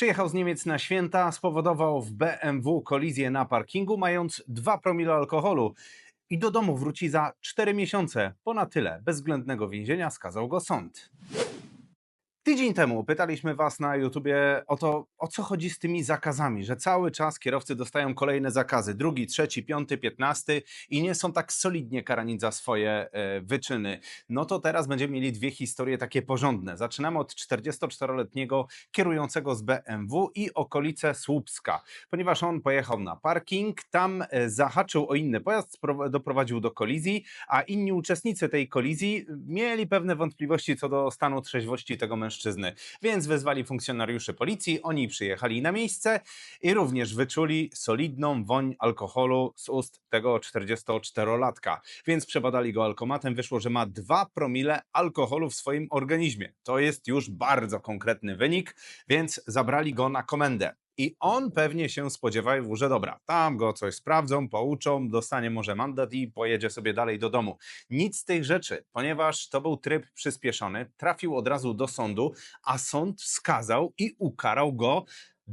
Przyjechał z Niemiec na święta, spowodował w BMW kolizję na parkingu, mając 2 promile alkoholu i do domu wróci za 4 miesiące. Ponad tyle bezwzględnego więzienia skazał go sąd. Tydzień temu pytaliśmy Was na YouTubie o to, o co chodzi z tymi zakazami, że cały czas kierowcy dostają kolejne zakazy, drugi, trzeci, piąty, piętnasty i nie są tak solidnie karani za swoje e, wyczyny. No to teraz będziemy mieli dwie historie takie porządne. Zaczynamy od 44-letniego kierującego z BMW i okolice Słupska, ponieważ on pojechał na parking, tam e, zahaczył o inny pojazd, doprowadził do kolizji, a inni uczestnicy tej kolizji mieli pewne wątpliwości co do stanu trzeźwości tego mężczyzny. Więc wezwali funkcjonariuszy policji, oni przyjechali na miejsce i również wyczuli solidną woń alkoholu z ust tego 44-latka. Więc przebadali go alkomatem, wyszło, że ma 2 promile alkoholu w swoim organizmie. To jest już bardzo konkretny wynik, więc zabrali go na komendę. I on pewnie się spodziewał, że dobra, tam go coś sprawdzą, pouczą, dostanie może mandat i pojedzie sobie dalej do domu. Nic z tych rzeczy, ponieważ to był tryb przyspieszony, trafił od razu do sądu, a sąd wskazał i ukarał go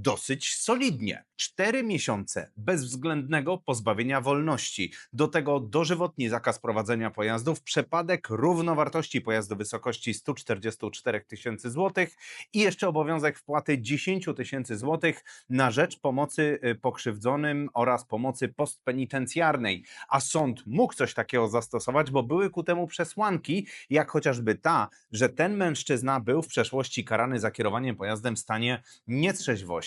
dosyć solidnie. Cztery miesiące bezwzględnego pozbawienia wolności. Do tego dożywotni zakaz prowadzenia pojazdów, przepadek równowartości pojazdu wysokości 144 tysięcy złotych i jeszcze obowiązek wpłaty 10 tysięcy złotych na rzecz pomocy y, pokrzywdzonym oraz pomocy postpenitencjarnej. A sąd mógł coś takiego zastosować, bo były ku temu przesłanki, jak chociażby ta, że ten mężczyzna był w przeszłości karany za kierowaniem pojazdem w stanie nietrzeźwości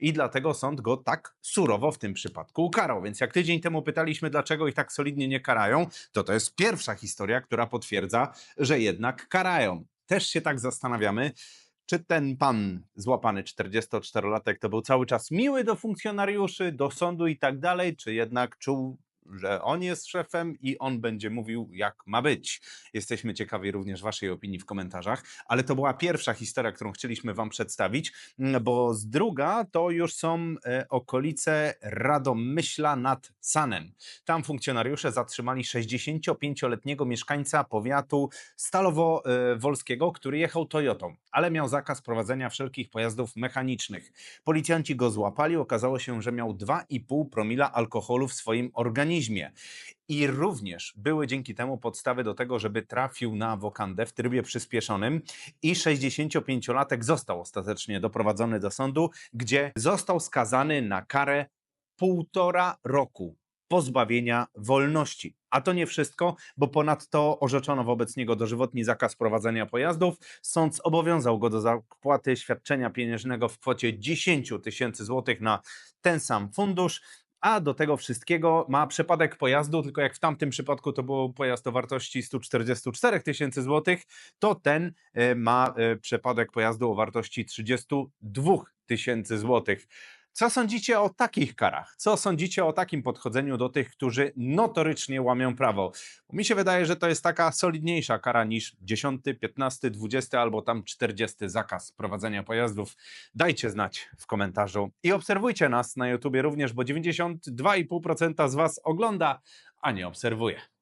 i dlatego sąd go tak surowo w tym przypadku ukarał. Więc jak tydzień temu pytaliśmy, dlaczego ich tak solidnie nie karają, to to jest pierwsza historia, która potwierdza, że jednak karają. Też się tak zastanawiamy, czy ten pan złapany 44-latek to był cały czas miły do funkcjonariuszy, do sądu i tak dalej, czy jednak czuł, że on jest szefem i on będzie mówił, jak ma być. Jesteśmy ciekawi również Waszej opinii w komentarzach, ale to była pierwsza historia, którą chcieliśmy Wam przedstawić, mm, bo z druga to już są e, okolice Radomyśla nad Sanem. Tam funkcjonariusze zatrzymali 65-letniego mieszkańca powiatu Stalowo-Wolskiego, który jechał Toyotą, ale miał zakaz prowadzenia wszelkich pojazdów mechanicznych. Policjanci go złapali, okazało się, że miał 2,5 promila alkoholu w swoim organizmie. I również były dzięki temu podstawy do tego, żeby trafił na wokandę w trybie przyspieszonym i 65-latek został ostatecznie doprowadzony do sądu, gdzie został skazany na karę półtora roku pozbawienia wolności. A to nie wszystko, bo ponadto orzeczono wobec niego dożywotni zakaz prowadzenia pojazdów. Sąd zobowiązał go do zapłaty świadczenia pieniężnego w kwocie 10 tysięcy złotych na ten sam fundusz. A do tego wszystkiego ma przepadek pojazdu, tylko jak w tamtym przypadku to był pojazd o wartości 144 tysięcy złotych, to ten e, ma e, przepadek pojazdu o wartości 32 tysięcy złotych. Co sądzicie o takich karach? Co sądzicie o takim podchodzeniu do tych, którzy notorycznie łamią prawo? Bo mi się wydaje, że to jest taka solidniejsza kara niż 10, 15, 20 albo tam 40 zakaz prowadzenia pojazdów. Dajcie znać w komentarzu i obserwujcie nas na YouTubie również, bo 92,5% z Was ogląda, a nie obserwuje.